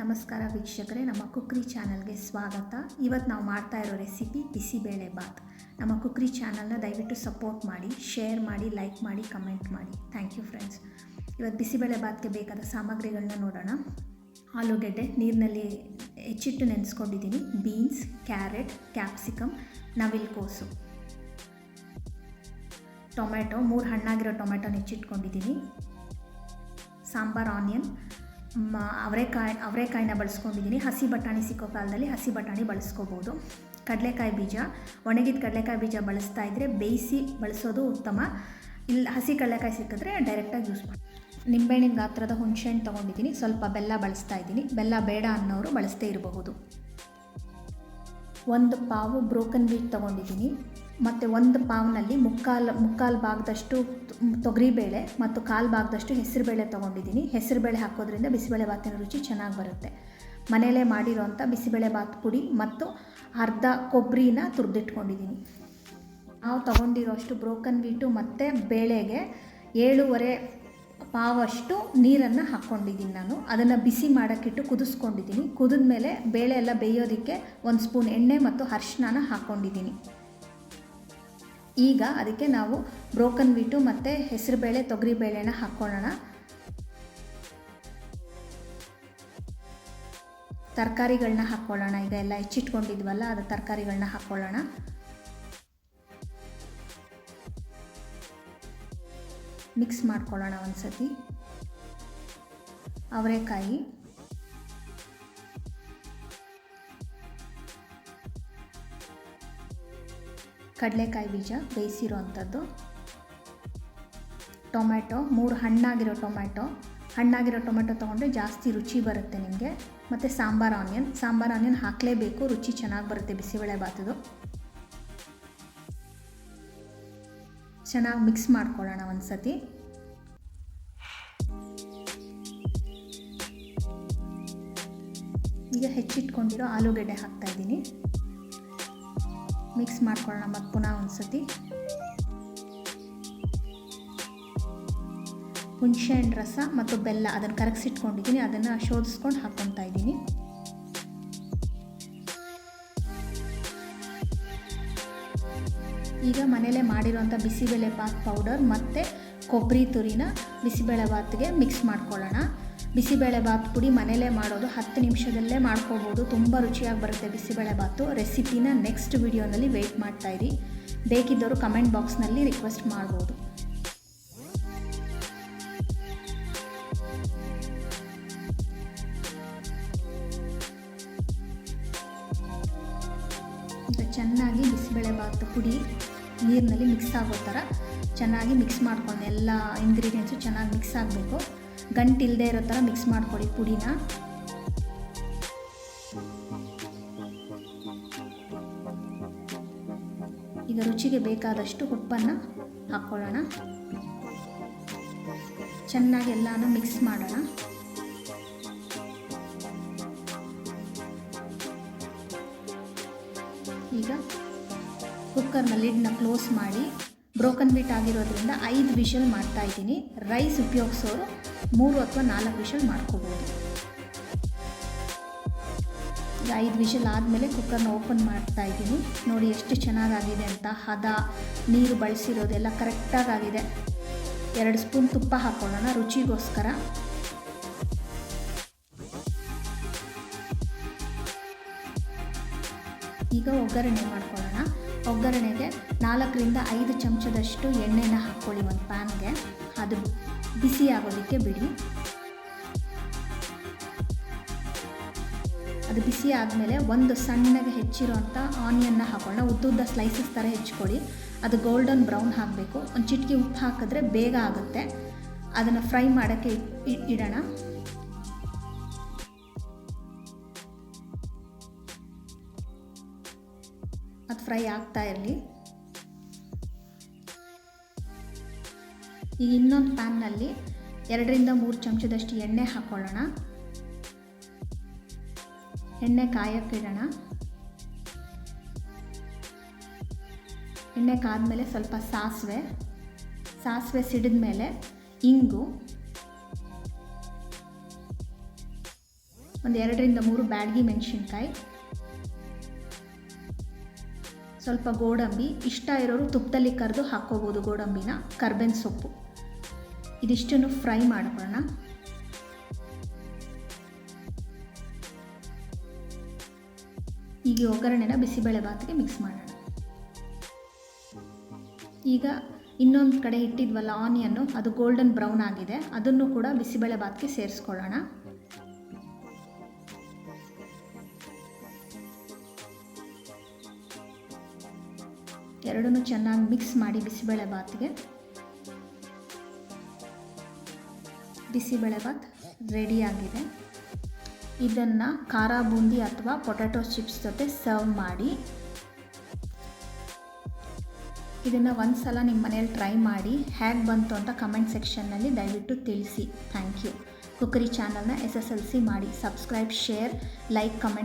ನಮಸ್ಕಾರ ವೀಕ್ಷಕರೇ, ನಮ್ಮ ಕುಕ್ರಿ ಚಾನಲ್ಗೆ ಸ್ವಾಗತ. ಇವತ್ತು ನಾವು ಮಾಡ್ತಾ ಇರೋ ರೆಸಿಪಿ ಬಿಸಿಬೇಳೆ ಬಾತ್. ನಮ್ಮ ಕುಕ್ರಿ ಚಾನಲ್ನ ದಯವಿಟ್ಟು ಸಪೋರ್ಟ್ ಮಾಡಿ, ಶೇರ್ ಮಾಡಿ, ಲೈಕ್ ಮಾಡಿ, ಕಮೆಂಟ್ ಮಾಡಿ. ಥ್ಯಾಂಕ್ ಯು ಫ್ರೆಂಡ್ಸ್ ಇವತ್ತು ಬಿಸಿಬೇಳೆ ಬಾತ್ಗೆ ಬೇಕಾದ ಸಾಮಗ್ರಿಗಳನ್ನ ನೋಡೋಣ. ಆಲೂಗೆಡ್ಡೆ, ನೀರಿನಲ್ಲಿ ಹೆಚ್ಚಿಟ್ಟು ನೆನೆಸ್ಕೊಂಡಿದ್ದೀನಿ ಬೀನ್ಸ್, ಕ್ಯಾರೆಟ್ ಕ್ಯಾಪ್ಸಿಕಮ್ ನವಿಲ್ಕೋಸು. ಟೊಮೆಟೊ ಮೂರು ಹಣ್ಣಾಗಿರೋ ಟೊಮೆಟೊನ ಹೆಚ್ಚಿಟ್ಕೊಂಡಿದ್ದೀನಿ ಸಾಂಬಾರ್, ಆನಿಯನ್ ಅವರೆಕಾಯಿ ಅವರೆಕಾಯಿನ ಬಳಸ್ಕೊಂಡಿದ್ದೀನಿ. ಹಸಿ ಬಟಾಣಿ ಸಿಕ್ಕೋ ಕಾಲದಲ್ಲಿ ಹಸಿ ಬಟಾಣಿ ಬಳಸ್ಕೋಬೋದು. ಕಡಲೆಕಾಯಿ ಬೀಜ, ಒಣಗಿದ ಕಡಲೆಕಾಯಿ ಬೀಜ ಬಳಸ್ತಾ ಇದ್ದರೆ ಬೇಯಿಸಿ ಬಳಸೋದು ಉತ್ತಮ. ಇಲ್ಲ ಹಸಿ ಕಡಲೆಕಾಯಿ ಸಿಕ್ಕಿದ್ರೆ ಡೈರೆಕ್ಟಾಗಿ ಯೂಸ್ ಮಾಡಿ, ನಿಂಬೆಹಣ್ಣಿನ ಗಾತ್ರದ ಹುಣಸೆಹಣ್ಣು ತೊಗೊಂಡಿದ್ದೀನಿ. ಸ್ವಲ್ಪ ಬೆಲ್ಲ ಬಳಸ್ತಾ ಇದ್ದೀನಿ. ಬೆಲ್ಲ ಬೇಡ ಅನ್ನೋರು ಬಳಸದೇ ಇರಬಹುದು. ಒಂದು ಪಾವು ಬ್ರೋಕನ್ ಬೀಟ್ ತೊಗೊಂಡಿದ್ದೀನಿ. ಮತ್ತು ಒಂದು ಪಾವ್ನಲ್ಲಿ ಮುಕ್ಕಾಲು ಮುಕ್ಕಾಲು ಭಾಗದಷ್ಟು ತೊಗರಿಬೇಳೆ ಮತ್ತು ಕಾಲು ಭಾಗದಷ್ಟು ಹೆಸರುಬೇಳೆ ತೊಗೊಂಡಿದ್ದೀನಿ. ಹೆಸರುಬೇಳೆ ಹಾಕೋದ್ರಿಂದ ಬಿಸಿಬೇಳೆ ಭಾತಿನ ರುಚಿ ಚೆನ್ನಾಗಿ ಬರುತ್ತೆ. ಮನೆಯಲ್ಲೇ ಮಾಡಿರೋಂಥ ಬಿಸಿಬೇಳೆ ಬಾತ್ ಪುಡಿ ಮತ್ತು ಅರ್ಧ ಕೊಬ್ಬರಿನ ತುರಿದಿಟ್ಕೊಂಡಿದ್ದೀನಿ. ನಾವು ತೊಗೊಂಡಿರೋಷ್ಟು ಬ್ರೋಕನ್ ವೀಟು ಮತ್ತು ಬೇಳೆಗೆ ಏಳೂವರೆ ಪಾವಷ್ಟು ನೀರನ್ನು ಹಾಕ್ಕೊಂಡಿದ್ದೀನಿ ನಾನು. ಅದನ್ನು ಬಿಸಿ ಮಾಡೋಕ್ಕಿಟ್ಟು ಕುದಿಸ್ಕೊಂಡಿದ್ದೀನಿ. ಕುದಿದ ಮೇಲೆ ಬೇಳೆ ಎಲ್ಲ ಬೇಯೋದಕ್ಕೆ ಒಂದು ಸ್ಪೂನ್ ಎಣ್ಣೆ ಮತ್ತು ಅರ್ಶಿನ ಹಾಕ್ಕೊಂಡಿದ್ದೀನಿ. ಈಗ ಅದಕ್ಕೆ ನಾವು ಬ್ರೋಕನ್ ವೀಟು ಮತ್ತು ಹೆಸರುಬೇಳೆ ತೊಗರಿಬೇಳೆನ ಹಾಕ್ಕೊಳ್ಳೋಣ ತರಕಾರಿಗಳನ್ನ ಹಾಕ್ಕೊಳ್ಳೋಣ ಈಗ ಎಲ್ಲ ಹೆಚ್ಚಿಟ್ಕೊಂಡಿದ್ವಲ್ಲ, ಅದು ತರಕಾರಿಗಳನ್ನ ಹಾಕ್ಕೊಳ್ಳೋಣ ಮಿಕ್ಸ್ ಮಾಡ್ಕೊಳ್ಳೋಣ ಒಂದು ಸತಿ ಅವರೆಕಾಯಿ. ಕಡಲೆಕಾಯಿ ಬೀಜ ಬೇಯಿಸಿರೋ ಅಂಥದ್ದು. ಟೊಮೆಟೊ ಮೂರು ಹಣ್ಣಾಗಿರೋ ಟೊಮ್ಯಾಟೊ. ಹಣ್ಣಾಗಿರೋ ಟೊಮೆಟೊ ತೊಗೊಂಡ್ರೆ ಜಾಸ್ತಿ ರುಚಿ ಬರುತ್ತೆ ನಿಮಗೆ. ಮತ್ತು ಸಾಂಬಾರ್ ಆನಿಯನ್. ಸಾಂಬಾರ್ ಆನಿಯನ್ ಹಾಕಲೇಬೇಕು, ರುಚಿ ಚೆನ್ನಾಗಿ ಬರುತ್ತೆ ಬಿಸಿಬೇಳೆ ಬಾತದು ಚೆನ್ನಾಗಿ ಮಿಕ್ಸ್ ಮಾಡ್ಕೊಳ್ಳೋಣ ಒಂದು ಸತಿ ಈಗ ಹೆಚ್ಚಿಟ್ಕೊಂಡಿರೋ ಆಲೂಗೆಡ್ಡೆ ಹಾಕ್ತಾಯಿದ್ದೀನಿ ಮಿಕ್ಸ್ ಮಾಡ್ಕೊಳ್ಳೋಣ ಮತ್ತು ಪುನಃ ಒಂದು ಸತಿ ಹುಣಸೆಹಣ್ಣು ರಸ ಮತ್ತು ಬೆಲ್ಲ ಅದನ್ನು ಕರಗಿಸಿಟ್ಕೊಂಡಿದ್ದೀನಿ, ಅದನ್ನು ಶೋಧಿಸ್ಕೊಂಡು ಹಾಕ್ಕೊತಾ ಇದ್ದೀನಿ. ಈಗ ಮನೇಲೇ ಮಾಡಿರೋಂಥ ಬಿಸಿಬೇಳೆ ಬಾತ್ ಪೌಡರ್ ಮತ್ತು ಕೊಬ್ಬರಿ ತುರಿನ ಬಿಸಿಬೇಳೆ ಬಾತ್ಗೆ ಮಿಕ್ಸ್ ಮಾಡ್ಕೊಳ್ಳೋಣ. ಬಿಸಿಬೇಳೆ ಬಾತ್ ಪುಡಿ ಮನೇಲೇ ಮಾಡೋದು ಹತ್ತು ನಿಮಿಷದಲ್ಲೇ ಮಾಡ್ಕೋಬೋದು. ತುಂಬ ರುಚಿಯಾಗಿ ಬರುತ್ತೆ ಬಿಸಿಬೇಳೆ ಬಾತು. ರೆಸಿಪಿನ ನೆಕ್ಸ್ಟ್ ವಿಡಿಯೋನಲ್ಲಿ ವೆಯ್ಟ್ ಮಾಡ್ತಾಯಿರಿ ಬೇಕಿದ್ದವರು ಕಮೆಂಟ್ ಬಾಕ್ಸ್ನಲ್ಲಿ ರಿಕ್ವೆಸ್ಟ್ ಮಾಡ್ಬೋದು. ಚೆನ್ನಾಗಿ ಬಿಸಿಬೇಳೆ ಬಾತು ಪುಡಿ ನೀರಿನಲ್ಲಿ ಮಿಕ್ಸ್ ಆಗೋ ಥರ ಚೆನ್ನಾಗಿ ಮಿಕ್ಸ್ ಮಾಡ್ಕೊಂಡು ಎಲ್ಲ ಇಂಗ್ರೀಡಿಯೆಂಟ್ಸು ಚೆನ್ನಾಗಿ ಮಿಕ್ಸ್ ಆಗಬೇಕು. ಗಂಟಿಲ್ಲದೆ ಇರೋ ಥರ ಮಿಕ್ಸ್ ಮಾಡ್ಕೊಳ್ಳಿ ಪುಡಿನ. ಈಗ ರುಚಿಗೆ ಬೇಕಾದಷ್ಟು ಉಪ್ಪನ್ನು ಹಾಕ್ಕೊಳ್ಳೋಣ ಚೆನ್ನಾಗಿ ಎಲ್ಲನೂ ಮಿಕ್ಸ್ ಮಾಡೋಣ. ಈಗ ಕುಕ್ಕರ್ನ ಲಿಡ್ನ ಕ್ಲೋಸ್ ಮಾಡಿ, ಬ್ರೋಕನ್ ಬಿಟ್ ಆಗಿರೋದ್ರಿಂದ ಐದು ವಿಷಲ್ ಮಾಡ್ತಾ ಇದ್ದೀನಿ. ರೈಸ್ ಉಪಯೋಗಿಸೋರು ಮೂರು ಅಥವಾ ನಾಲ್ಕು ವಿಷಲ್ ಮಾಡ್ಕೋಬೋದು. ಈಗ ಐದು ವಿಷಲ್ ಆದಮೇಲೆ ಕುಕ್ಕರ್ನ ಓಪನ್ ಮಾಡ್ತಾ ಇದ್ದೀನಿ. ನೋಡಿ ಎಷ್ಟು ಚೆನ್ನಾಗಾಗಿದೆ ಅಂತ. ಹದ, ನೀರು ಬಳಸಿರೋದೆಲ್ಲ ಕರೆಕ್ಟಾಗಿ ಆಗಿದೆ ಎರಡು ಸ್ಪೂನ್ ತುಪ್ಪ ಹಾಕ್ಕೊಳ್ಳೋಣ ರುಚಿಗೋಸ್ಕರ. ಈಗ ಒಗ್ಗರಣೆ ಮಾಡ್ಕೊಳ್ಳೋಣ. ಒಗ್ಗರಣೆಗೆ ನಾಲ್ಕರಿಂದ ಐದು ಚಮಚದಷ್ಟು ಎಣ್ಣೆನ ಹಾಕ್ಕೊಳ್ಳಿ ಒಂದು ಪ್ಯಾನ್ಗೆ. ಅದು ಬಿಸಿ ಆಗೋದಕ್ಕೆ ಬಿಡಿ. ಅದು ಬಿಸಿ ಆದಮೇಲೆ ಒಂದು ಸಣ್ಣಗೆ ಹೆಚ್ಚಿರುವಂಥ ಆನಿಯನ್ನ ಹಾಕೊಳ್ಳೋಣ ಉದ್ದುದ್ದ ಸ್ಲೈಸಸ್ ಥರ ಹೆಚ್ಚಿಕೊಳ್ಳಿ ಅದು ಗೋಲ್ಡನ್ ಬ್ರೌನ್ ಹಾಕಬೇಕು. ಒಂದು ಚಿಟಿಕೆ ಉಪ್ಪು ಹಾಕಿದ್ರೆ ಬೇಗ ಆಗುತ್ತೆ. ಅದನ್ನು ಫ್ರೈ ಮಾಡೋಕ್ಕೆ ಇಡೋಣ. ಅದು ಫ್ರೈ ಆಗ್ತಾ ಇರಲಿ. ಈಗ ಇನ್ನೊಂದು ಪ್ಯಾನ್ನಲ್ಲಿ ಎರಡರಿಂದ ಮೂರು ಚಮಚದಷ್ಟು ಎಣ್ಣೆ ಹಾಕ್ಕೊಳ್ಳೋಣ ಎಣ್ಣೆ ಕಾಯಕ್ಕಿಡೋಣ. ಎಣ್ಣೆ ಕಾದ್ಮೇಲೆ ಸ್ವಲ್ಪ ಸಾಸಿವೆ. ಸಾಸಿವೆ ಸಿಡಿದ ಮೇಲೆ ಇಂಗು. ಒಂದು ಎರಡರಿಂದ ಮೂರು ಬ್ಯಾಡಗಿ ಮೆಣಸಿನ್ಕಾಯಿ. ಸ್ವಲ್ಪ ಗೋಡಂಬಿ ಇಷ್ಟ ಇರೋರು ತುಪ್ಪದಲ್ಲಿ ಕರೆದು ಹಾಕ್ಕೋಬೋದು ಗೋಡಂಬಿನ, ಕರ್ಬೇವಿನ ಸೊಪ್ಪು. ಇದಿಷ್ಟನ್ನು ಫ್ರೈ ಮಾಡ್ಕೊಳ್ಳೋಣ. ಈಗ ಒಗ್ಗರಣೆನ ಬಿಸಿಬೇಳೆ ಭಾತಿಗೆ ಮಿಕ್ಸ್ ಮಾಡೋಣ. ಈಗ ಇನ್ನೊಂದು ಕಡೆ ಇಟ್ಟಿದ್ವಲ್ಲ ಆನಿಯನ್ನು ಅದು ಗೋಲ್ಡನ್ ಬ್ರೌನ್ ಆಗಿದೆ. ಅದನ್ನು ಕೂಡ ಬಿಸಿಬೇಳೆ ಭಾತಿಗೆ ಸೇರಿಸ್ಕೊಳ್ಳೋಣ. ಎರಡನ್ನೂ ಚೆನ್ನಾಗಿ ಮಿಕ್ಸ್ ಮಾಡಿ ಬಿಸಿಬೇಳೆ ಬಾತ್ಗೆ ಬಿಸಿಬೇಳೆ ಭಾತ್ ರೆಡಿಯಾಗಿದೆ ಇದನ್ನು ಖಾರ ಬೂಂದಿ ಅಥವಾ ಪೊಟ್ಯಾಟೊ ಚಿಪ್ಸ್ ಜೊತೆ ಸರ್ವ್ ಮಾಡಿ. ಇದನ್ನು ಒಂದು ಸಲ ನಿಮ್ಮ ಮನೇಲಿ ಟ್ರೈ ಮಾಡಿ. ಹೇಗೆ ಬಂತು ಅಂತ ಕಮೆಂಟ್ ಸೆಕ್ಷನ್ನಲ್ಲಿ ದಯವಿಟ್ಟು ತಿಳಿಸಿ. ಥ್ಯಾಂಕ್ ಯು ಕುಕ್ಕರಿ ಚಾನಲ್ನ ಎಸ್ ಎಸ್ ಎಲ್ ಸಿ ಮಾಡಿ. Subscribe share like comment